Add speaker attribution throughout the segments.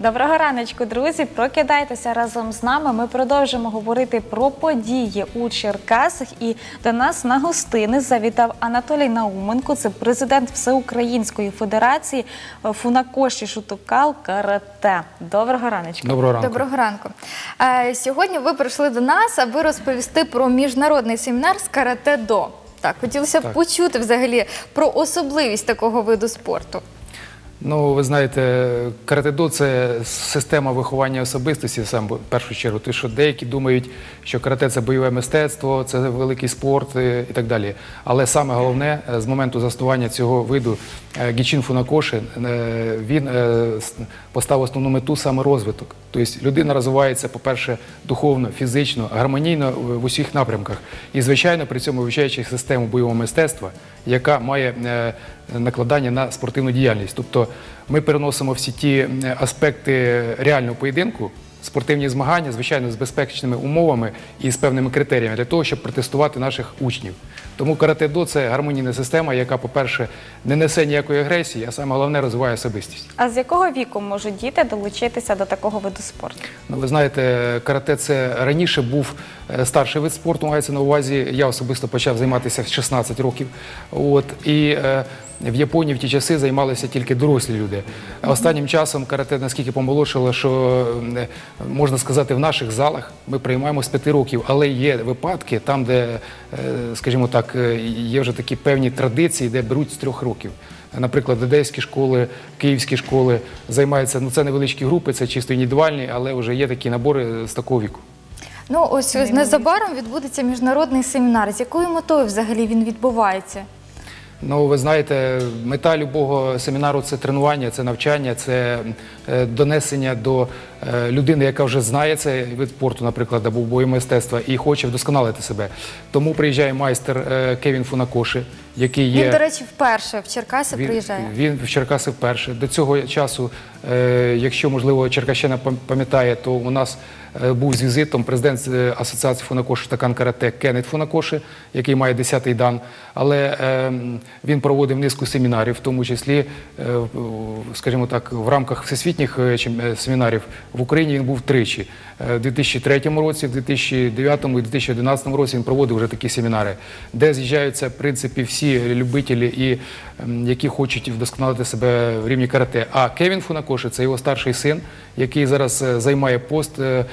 Speaker 1: Доброго раночку, друзі. Прокидайтеся разом з нами. Ми продовжимо говорити про події у Черкасах. І до нас на гостини завітав Анатолій Науменко. Це президент Всеукраїнської федерації Фунакоші Шутукал Карате. Доброго раночку.
Speaker 2: Доброго ранку.
Speaker 3: Доброго ранку. Е, Сьогодні ви прийшли до нас, аби розповісти про міжнародний семінар з карате-до. Так, хотілося б почути взагалі про особливість такого виду спорту.
Speaker 2: Ну, ви знаєте, каратедо це система виховання особистості сам в першу чергу. Тому що деякі думають, що карате це бойове мистецтво, це великий спорт е, і так далі. Але саме головне е, з моменту заснування цього виду е, Гічин Фунакоши, він поставив основну мету саме розвиток. Тобто людина розвивається, по-перше, духовно, фізично, гармонійно в усіх напрямках. І, звичайно, при цьому вивчаючи систему бойового мистецтва, яка має накладання на спортивну діяльність. Тобто ми переносимо всі ті аспекти реального поєдинку, спортивні змагання, звичайно, з безпечними умовами і з певними критеріями для того, щоб протестувати наших учнів. Тому карате-до – це гармонійна система, яка, по-перше, не несе ніякої агресії, а саме головне розвиває особистість.
Speaker 1: А з якого віку можуть діти долучитися до такого виду спорту?
Speaker 2: Ну, ви знаєте, карате це раніше був е, старший вид спорту, мається на увазі. Я особисто почав займатися в 16 років. От, і е, в Японії в ті часи займалися тільки дорослі люди. Останнім часом карате наскільки помолодшило, що можна сказати, в наших залах ми приймаємо з 5 років, але є випадки там, де, е, скажімо так, е, є вже такі певні традиції, де беруть з трьох років. Наприклад, одеські школи, київські школи займаються, ну це невеличкі групи, це чисто індивідуальні, але вже є такі набори з такого віку.
Speaker 3: Ну, ось незабаром відбудеться міжнародний семінар. З якою метою взагалі він відбувається?
Speaker 2: Ну, ви знаєте, мета любого семінару це тренування, це навчання, це е, донесення до людини, яка вже знає цей вид спорту, наприклад, або боємистецтва, і хоче вдосконалити себе. Тому приїжджає майстер е, Кевін Фунакоши, який є.
Speaker 3: Він, до речі, вперше в Черкаси
Speaker 2: Він,
Speaker 3: приїжджає.
Speaker 2: він в Черкаси вперше. До цього часу, е, якщо можливо Черкащина пам- пам'ятає, то у нас е, був з візитом президент е, Асоціації Фунакоши Такан Карате Кеннет Фунакоши, який має 10-й дан. Але е, він проводив низку семінарів, в тому числі, е, скажімо так, в рамках всесвітніх е, е, семінарів в Україні він був тричі. У В 2003 році, в 2009 і 2011 році він проводив вже такі семінари, де з'їжджаються в принципі всі любителі і які хочуть вдосконалити себе в рівні карате. А Кевін Фунакоши це його старший син, який зараз е, займає пост е, е,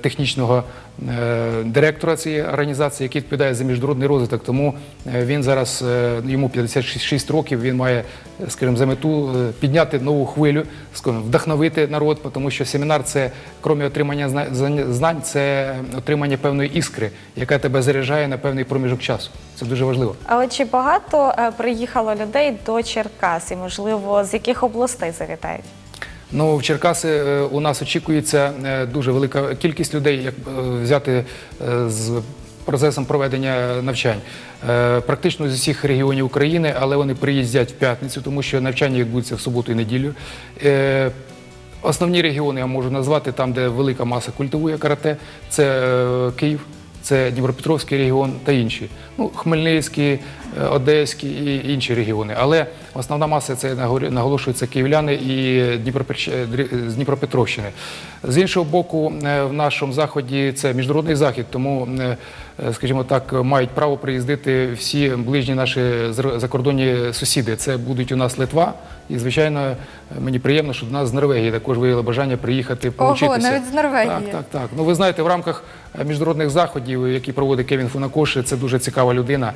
Speaker 2: технічного е, директора цієї організації, який відповідає за міжнародний розвиток. Тому е, він зараз е, йому 56 років. Він має, е, скажімо, за мету е, підняти нову хвилю, скажімо, вдохновити народ, тому що семінар це, крім отримання зна- зна- знань, це отримання певної іскри, яка тебе заряджає на певний проміжок часу. Це дуже важливо.
Speaker 1: Але чи багато е, приїхало людей до Черкас і, можливо, з яких областей завітають?
Speaker 2: Ну, в Черкаси е, у нас очікується е, дуже велика кількість людей, як е, взяти з процесом проведення навчань. Практично з усіх регіонів України, але вони приїздять в п'ятницю, тому що навчання відбудеться в суботу і неділю. Основні регіони я можу назвати там, де велика маса культивує карате. Це Київ, це Дніпропетровський регіон та інші. Ну, Хмельницький, Одеський і інші регіони. Але основна маса це наголошується київляни і з Дніпропетровщини. З іншого боку, е, в нашому заході це міжнародний захід, тому, е, е, скажімо так, мають право приїздити всі ближні наші закордонні сусіди. Це будуть у нас Литва, і звичайно, мені приємно, що до нас з Норвегії також виявили бажання приїхати поучитися.
Speaker 3: навіть з Норвегії.
Speaker 2: Так, так, так. Ну ви знаєте, в рамках міжнародних заходів, які проводить Кевін Фунакоши, це дуже цікава людина,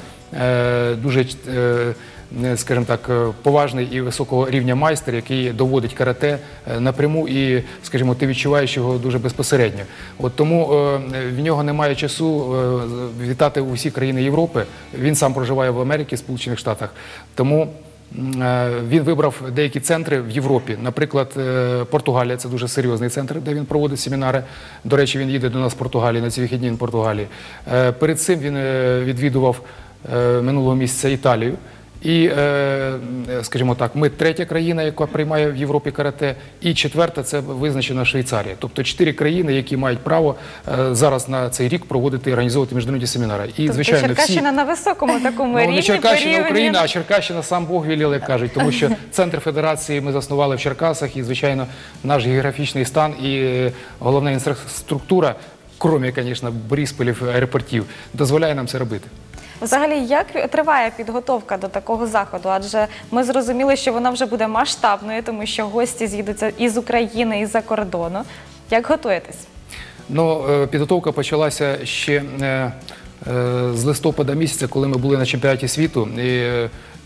Speaker 2: дуже, е, е, скажімо так, е, поважний і високого рівня майстер, який доводить карате напряму і, скажімо, ти відчуваєш його дуже безпосередньо. От тому в нього немає часу вітати усі країни Європи. Він сам проживає в Америці, Сполучених Штатах. Тому Він вибрав деякі центри в Європі. Наприклад, Португалія це дуже серйозний центр, де він проводить семінари. До речі, він їде до нас в Португалії на ці вихідні в Португалії. Перед цим він відвідував минулого місяця Італію. І, е, скажімо так, ми третя країна, яка приймає в Європі карате, і четверта це визначена Швейцарія. Тобто чотири країни, які мають право е, зараз на цей рік проводити і організовувати міжнародні семінари. І
Speaker 1: Тобто
Speaker 2: звичайно,
Speaker 1: Черкащина
Speaker 2: всі
Speaker 1: на високому такому
Speaker 2: Ну,
Speaker 1: рівні.
Speaker 2: не Черкащина. Україна, а Черкащина сам Бог вілів, як кажуть, тому що центр федерації ми заснували в Черкасах, і звичайно, наш географічний стан і е, головна інфраструктура, крім, звісно, Борисполів, аеропортів, дозволяє нам це робити.
Speaker 1: Взагалі, як триває підготовка до такого заходу? Адже ми зрозуміли, що вона вже буде масштабною, тому що гості з'їдуться із України, із за кордону. Як готуєтесь?
Speaker 2: Ну, е, підготовка почалася ще е, е, з листопада місяця, коли ми були на чемпіонаті світу.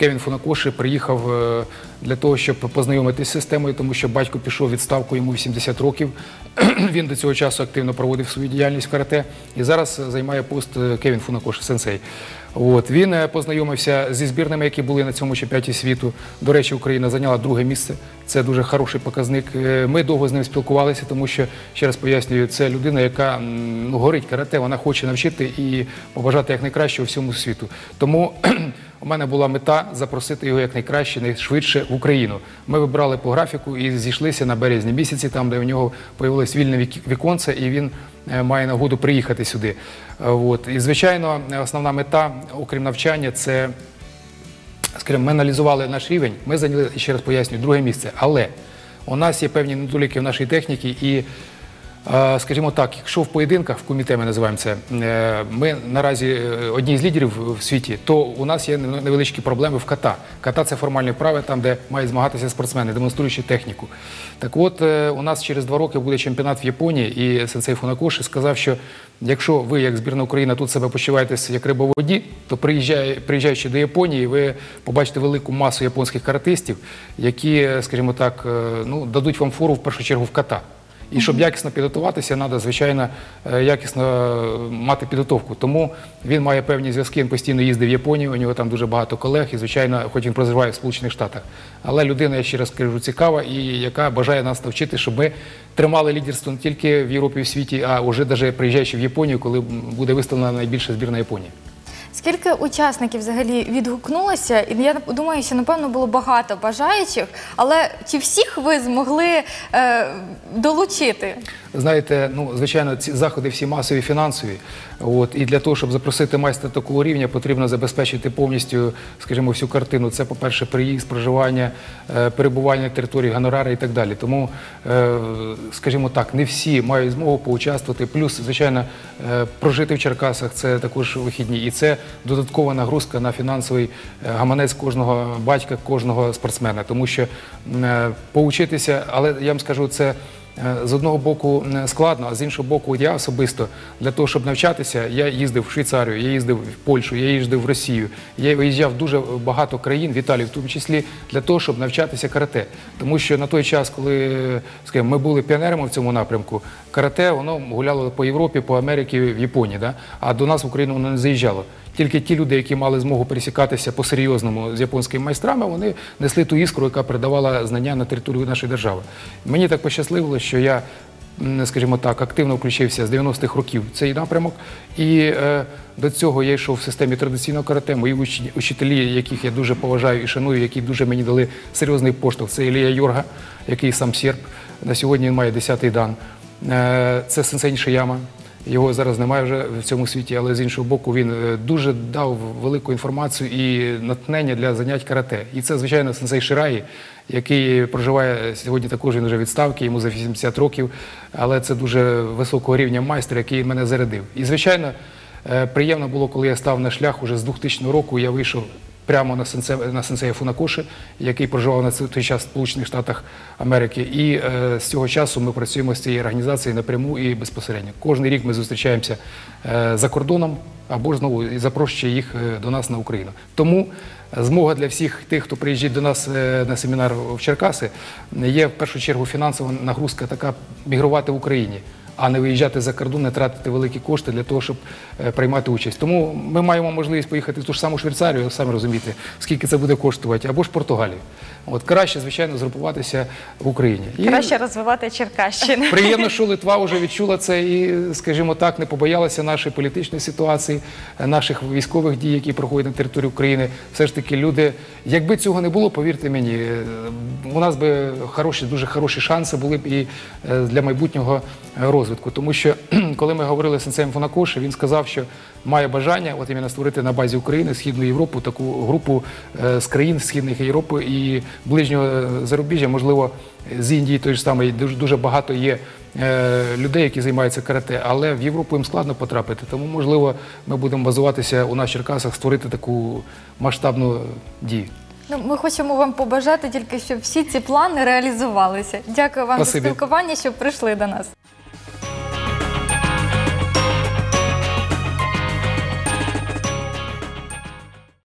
Speaker 2: Кевін Фунакоши приїхав е, для того, щоб познайомитися з системою, тому що батько пішов відставку йому 80 років. Він до цього часу активно проводив свою діяльність в карате і зараз займає пост е, Кевін Фунакоши сенсей. От він е, познайомився зі збірними, які були на цьому чемпіонаті світу. До речі, Україна зайняла друге місце. Це дуже хороший показник. Е, Ми довго з ним спілкувалися, тому що ще раз пояснюю, це людина, яка ну, горить карате, вона хоче навчити і побажати якнайкращого всьому світу. Тому у мене була мета запросити його якнайкраще, найшвидше в Україну. Ми вибрали по графіку і зійшлися на березні місяці, там де у нього появилось вільне віконце, і він е, має нагоду приїхати сюди. Е, От. І звичайно, основна мета, окрім навчання, це скажімо, ми аналізували наш рівень, ми зайняли, ще раз пояснюю, друге місце. Але у нас є певні недоліки в нашій техніці і. Скажімо так, якщо в поєдинках в коміте ми називаємо це, е, ми наразі е, одні з лідерів в світі, то у нас є невеличкі проблеми в ката. Ката це формальні вправи, там, де мають змагатися спортсмени, демонструючи техніку. Так от, е, у нас через два роки буде чемпіонат в Японії, і сенсей Фунакоши сказав, що якщо ви, як збірна Україна, тут себе почуваєтесь як риба в воді, то приїжджаючи до Японії, ви побачите велику масу японських каратистів, які, скажімо так, ну, дадуть вам фору в першу чергу в ката. І щоб якісно підготуватися, треба, звичайно, е, якісно е, мати підготовку. Тому він має певні зв'язки, він постійно їздив в Японію, у нього там дуже багато колег, і, звичайно, хоч він проживає в Сполучених Штатах. Але людина, я ще раз кажу, цікава і яка бажає нас навчити, щоб ми тримали лідерство не тільки в Європі і в світі, а вже навіть приїжджаючи в Японію, коли буде виставлена найбільша збірна Японії.
Speaker 3: Скільки учасників взагалі відгукнулося? І я думаю, що напевно було багато бажаючих, але чи всіх ви змогли е, долучити?
Speaker 2: Знаєте, ну звичайно, ці заходи всі масові, фінансові. От і для того, щоб запросити майстра такого рівня, потрібно забезпечити повністю, скажімо, всю картину. Це, по-перше, приїзд, проживання, перебування на території гонорари і так далі. Тому, е, скажімо так, не всі мають змогу поучаствувати. Плюс, звичайно, е, прожити в Черкасах це також вихідні, і це додаткова нагрузка на фінансовий е, гаманець кожного батька, кожного спортсмена, тому що е, поучитися, але я вам скажу, це. Е, З одного боку складно, а з іншого боку, я особисто для того, щоб навчатися, я їздив в Швейцарію, я їздив в Польщу, я їздив в Росію. Я виїжджав дуже багато країн, в Італію, в тому числі для того, щоб навчатися карате. Тому що на той час, коли скажімо, ми були піонерами в цьому напрямку, карате воно гуляло по Європі, по Америці, в Японії, да? а до нас в Україну воно не заїжджало. Тільки ті люди, які мали змогу пересікатися по-серйозному з японськими майстрами, вони несли ту іскру, яка передавала знання на територію нашої держави. Мені так пощасливило, що я, скажімо так, активно включився з 90-х років цей напрямок. І е, до цього я йшов в системі традиційного карате. Мої учні- учителі, яких я дуже поважаю і шаную, які дуже мені дали серйозний поштовх, це Ілія Йорга, який сам серб. На сьогодні він має 10-й дан. Е, це Сенсей Шияма. Його зараз немає вже в цьому світі, але з іншого боку, він е, дуже дав велику інформацію і натхнення для занять карате. І це, звичайно, сенсей Шираї, який проживає сьогодні також він вже відставки, йому за 80 років, але це дуже високого рівня майстер, який мене зарядив. І, звичайно, е, приємно було, коли я став на шлях уже з 2000 року, я вийшов прямо на сенсе, на сенсея Фунакоши, який проживав на той час в Сполучених Штатах Америки. І е, з цього часу ми працюємо з цією організацією напряму і безпосередньо. Кожний рік ми зустрічаємося е, за кордоном або ж знову запрошує їх е, до нас на Україну. Тому змога для всіх тих, хто приїжджає до нас е, на семінар в Черкаси, є в першу чергу фінансова нагрузка така мігрувати в Україні. А не виїжджати за кордон, не тратити великі кошти для того, щоб е, приймати участь. Тому ми маємо можливість поїхати в ту ж саму Швейцарію, самі розумієте, скільки це буде коштувати, або ж Португалію. От краще, звичайно, згрупуватися в Україні. І
Speaker 1: Краще розвивати Черкащини.
Speaker 2: Приємно, що Литва вже відчула це і, скажімо так, не побоялася нашої політичної ситуації, е, наших військових дій, які проходять на території України. Все ж таки, люди, якби цього не було, повірте мені, е, у нас би хороші, дуже хороші шанси були б і для майбутнього розвитку. Тому що коли ми говорили з сенсеєм Фунакоші, він сказав, що має бажання от іменно створити на базі України Східну Європу таку групу е, з країн Східних Європи і ближнього е, зарубіжжя, можливо, з Індії той ж самий дуже, багато є е, людей, які займаються карате, але в Європу їм складно потрапити. Тому, можливо, ми будемо базуватися у нас в Черкасах, створити таку масштабну дію.
Speaker 3: Ну, ми хочемо вам побажати тільки, щоб всі ці плани реалізувалися. Дякую вам
Speaker 2: Спасибі.
Speaker 3: за спілкування, що прийшли до нас.